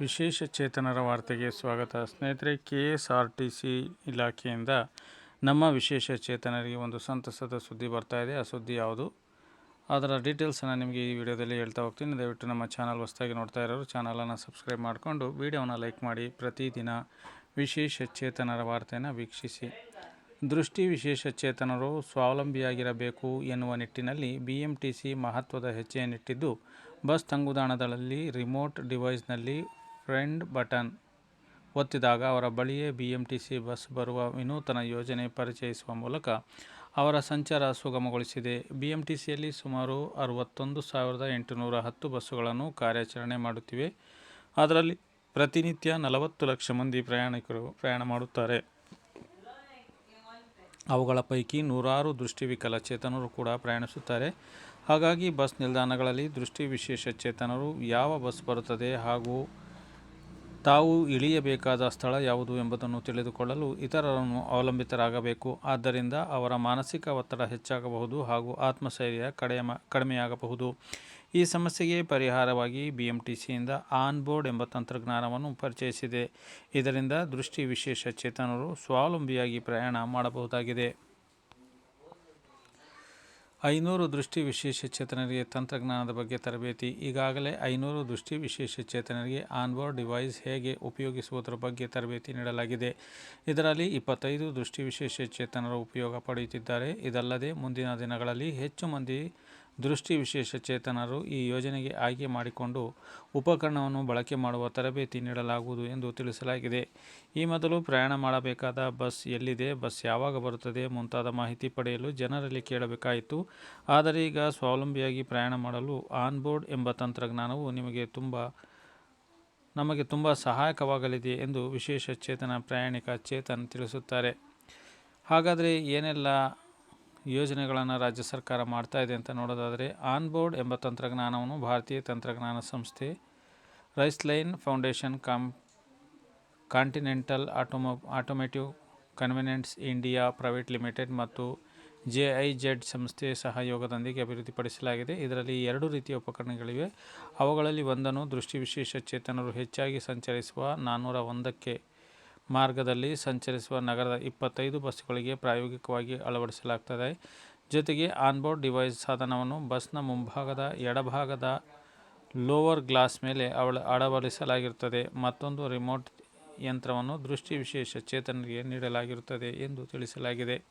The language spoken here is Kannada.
ವಿಶೇಷ ಚೇತನರ ವಾರ್ತೆಗೆ ಸ್ವಾಗತ. ಸ್ನೇಹಿತರೆ K S R T C ಇಲಾಖೆಯಿಂದ ನಮ್ಮ ವಿಶೇಷ ಚೇತನರಿಗೆ ಒಂದು ಸಂತಸದ ಸುದ್ದಿ ಬರ್ತಾ ಇದೆ. ಆ ಸುದ್ದಿ ಯಾವುದು? ಅದರ ಡೀಟೇಲ್ಸನ್ನು ನಿಮಗೆ ಈ ವಿಡಿಯೋದಲ್ಲಿ ಹೇಳ್ತಾ ಹೋಗ್ತೀನಿ. ದಯವಿಟ್ಟು ನಮ್ಮ ಚಾನಲ್ ಹೊಸದಾಗಿ ನೋಡ್ತಾ ಇರೋರು ಚಾನಲನ್ನು ಸಬ್ಸ್ಕ್ರೈಬ್ ಮಾಡಿಕೊಂಡು ವಿಡಿಯೋನ ಲೈಕ್ ಮಾಡಿ, ಪ್ರತಿದಿನ ವಿಶೇಷ ಚೇತನರ ವಾರ್ತೆಯನ್ನು ವೀಕ್ಷಿಸಿ. ದೃಷ್ಟಿ ವಿಶೇಷ ಚೇತನರು ಸ್ವಾವಲಂಬಿಯಾಗಿರಬೇಕು ಎನ್ನುವ ನಿಟ್ಟಿನಲ್ಲಿ ಬಿ ಎಂ ಟಿ ಸಿ ಮಹತ್ವದ ಹೆಜ್ಜೆಯನ್ನಿಟ್ಟಿದ್ದು, ಬಸ್ ತಂಗುದಾಣದಲ್ಲಿ ರಿಮೋಟ್ ಡಿವೈಸ್ನಲ್ಲಿ ಫ್ರೆಂಡ್ ಬಟನ್ ಒತ್ತಿದಾಗ ಅವರ ಬಳಿಯೇ B M T C bus ಬರುವ ವಿನೂತನ ಯೋಜನೆ ಪರಿಚಯಿಸುವ ಮೂಲಕ ಅವರ ಸಂಚಾರ ಸುಗಮಗೊಳಿಸಿದೆ. ಬಿ ಎಂ ಟಿ ಸಿಯಲ್ಲಿ ಸುಮಾರು ಅರವತ್ತೊಂದು ಸಾವಿರದ ಎಂಟುನೂರ ಹತ್ತು ಬಸ್ಸುಗಳನ್ನು ಕಾರ್ಯಾಚರಣೆ ಮಾಡುತ್ತಿವೆ. ಅದರಲ್ಲಿ ಪ್ರತಿನಿತ್ಯ ನಲವತ್ತು ಲಕ್ಷ ಮಂದಿ ಪ್ರಯಾಣಿಕರು ಪ್ರಯಾಣ ಮಾಡುತ್ತಾರೆ. ಅವುಗಳ ಪೈಕಿ ನೂರಾರು ದೃಷ್ಟಿವಿಕಲಚೇತನರು ಕೂಡ ಪ್ರಯಾಣಿಸುತ್ತಾರೆ. ಹಾಗಾಗಿ ಬಸ್ ನಿಲ್ದಾಣಗಳಲ್ಲಿ ದೃಷ್ಟಿ ವಿಶೇಷ ಚೇತನರು ಯಾವ ಬಸ್ ಬರುತ್ತದೆ ಹಾಗೂ ತಾವು ಇಳಿಯಬೇಕಾದ ಸ್ಥಳ ಯಾವುದು ಎಂಬುದನ್ನು ತಿಳಿದುಕೊಳ್ಳಲು ಇತರರನ್ನು ಅವಲಂಬಿತರಾಗಬೇಕು. ಆದ್ದರಿಂದ ಅವರ ಮಾನಸಿಕ ಒತ್ತಡ ಹೆಚ್ಚಾಗಬಹುದು ಹಾಗೂ ಆತ್ಮಸ್ಥೈರ್ಯ ಕಡಿಮೆ ಕಡಿಮೆಯಾಗಬಹುದು. ಈ ಸಮಸ್ಯೆಗೆ ಪರಿಹಾರವಾಗಿ ಬಿ ಎಂ ಟಿ ಸಿಯಿಂದ ಆನ್ ಬೋರ್ಡ್ ಎಂಬ ತಂತ್ರಜ್ಞಾನವನ್ನು ಪರಿಚಯಿಸಿದೆ. ಇದರಿಂದ ದೃಷ್ಟಿ ವಿಶೇಷ ಚೇತನರು ಸ್ವಾವಲಂಬಿಯಾಗಿ ಪ್ರಯಾಣ ಮಾಡಬಹುದಾಗಿದೆ. ಐನೂರು ದೃಷ್ಟಿ ವಿಶೇಷ ಚೇತನರಿಗೆ ತಂತ್ರಜ್ಞಾನದ ಬಗ್ಗೆ ತರಬೇತಿ, ಈಗಾಗಲೇ ಐನೂರು ದೃಷ್ಟಿ ವಿಶೇಷ ಚೇತನರಿಗೆ ಆನ್ಬೋರ್ಡ್ ಡಿವೈಸ್ ಹೇಗೆ ಉಪಯೋಗಿಸುವುದರ ಬಗ್ಗೆ ತರಬೇತಿ ನೀಡಲಾಗಿದೆ. ಇದರಲ್ಲಿ ಇಪ್ಪತ್ತೈದು ದೃಷ್ಟಿ ವಿಶೇಷ ಚೇತನರು ಉಪಯೋಗ ಪಡೆಯುತ್ತಿದ್ದಾರೆ. ಇದಲ್ಲದೆ ಮುಂದಿನ ದಿನಗಳಲ್ಲಿ ಹೆಚ್ಚು ಮಂದಿ ದೃಷ್ಟಿ ವಿಶೇಷ ಚೇತನರು ಈ ಯೋಜನೆಗೆ ಆಯ್ಕೆ ಮಾಡಿಕೊಂಡು ಉಪಕರಣವನ್ನು ಬಳಕೆ ಮಾಡುವ ತರಬೇತಿ ನೀಡಲಾಗುವುದು ಎಂದು ತಿಳಿಸಲಾಗಿದೆ. ಈ ಮೊದಲು ಪ್ರಯಾಣ ಮಾಡಬೇಕಾದ ಬಸ್ ಎಲ್ಲಿದೆ, ಬಸ್ ಯಾವಾಗ ಬರುತ್ತದೆ ಮುಂತಾದ ಮಾಹಿತಿ ಪಡೆಯಲು ಜನರಲ್ಲಿ ಕೇಳಬೇಕಾಯಿತು. ಆದರೆ ಈಗ ಸ್ವಾವಲಂಬಿಯಾಗಿ ಪ್ರಯಾಣ ಮಾಡಲು ಆನ್ಬೋರ್ಡ್ ಎಂಬ ತಂತ್ರಜ್ಞಾನವು ನಿಮಗೆ ತುಂಬ, ನಮಗೆ ತುಂಬ ಸಹಾಯಕವಾಗಲಿದೆ ಎಂದು ವಿಶೇಷ ಚೇತನ ಪ್ರಯಾಣಿಕ ಚೇತನ್ ತಿಳಿಸುತ್ತಾರೆ. ಹಾಗಾದರೆ ಏನೆಲ್ಲ ಯೋಜನೆಗಳನ್ನು ರಾಜ್ಯ ಸರ್ಕಾರ ಮಾಡ್ತಾ ಇದೆ ಅಂತ ನೋಡೋದಾದರೆ ಆನ್ ಬೋರ್ಡ್ ಎಂಬ ತಂತ್ರಜ್ಞಾನವನ್ನು ಭಾರತೀಯ ತಂತ್ರಜ್ಞಾನ ಸಂಸ್ಥೆ ರೈಸ್ ಲೈನ್ ಫೌಂಡೇಶನ್ ಕಾಮ್ Continental ಆಟೋಮೊ Automotive Components India Private Limited ಮತ್ತು ಜೆ ಐ ಜೆಡ್ ಸಂಸ್ಥೆ ಸಹಯೋಗದೊಂದಿಗೆ ಅಭಿವೃದ್ಧಿಪಡಿಸಲಾಗಿದೆ. ಇದರಲ್ಲಿ ಎರಡು ರೀತಿಯ ಉಪಕರಣಗಳಿವೆ. ಅವುಗಳಲ್ಲಿ ಒಂದನ್ನು ದೃಷ್ಟಿ ವಿಶೇಷ ಚೇತನರು ಹೆಚ್ಚಾಗಿ ಸಂಚರಿಸುವ ನಾನ್ನೂರ ಒಂದಕ್ಕೆ ಮಾರ್ಗದಲ್ಲಿ ಸಂಚರಿಸುವ ನಗರದ ಇಪ್ಪತ್ತೈದು ಬಸ್ಸುಗಳಿಗೆ ಪ್ರಾಯೋಗಿಕವಾಗಿ ಅಳವಡಿಸಲಾಗ್ತದೆ. ಜೊತೆಗೆ ಆನ್ಬೋರ್ಡ್ ಡಿವೈಸ್ ಸಾಧನವನ್ನು ಬಸ್ನ ಮುಂಭಾಗದ ಎಡಭಾಗದ ಲೋವರ್ ಗ್ಲಾಸ್ ಮೇಲೆ ಅವಳ ಅಳವಡಿಸಲಾಗಿರುತ್ತದೆ. ಮತ್ತೊಂದು ರಿಮೋಟ್ ಯಂತ್ರವನ್ನು ದೃಷ್ಟಿ ವಿಶೇಷ ಚೇತನರಿಗೆ ನೀಡಲಾಗಿರುತ್ತದೆ ಎಂದು ತಿಳಿಸಲಾಗಿದೆ.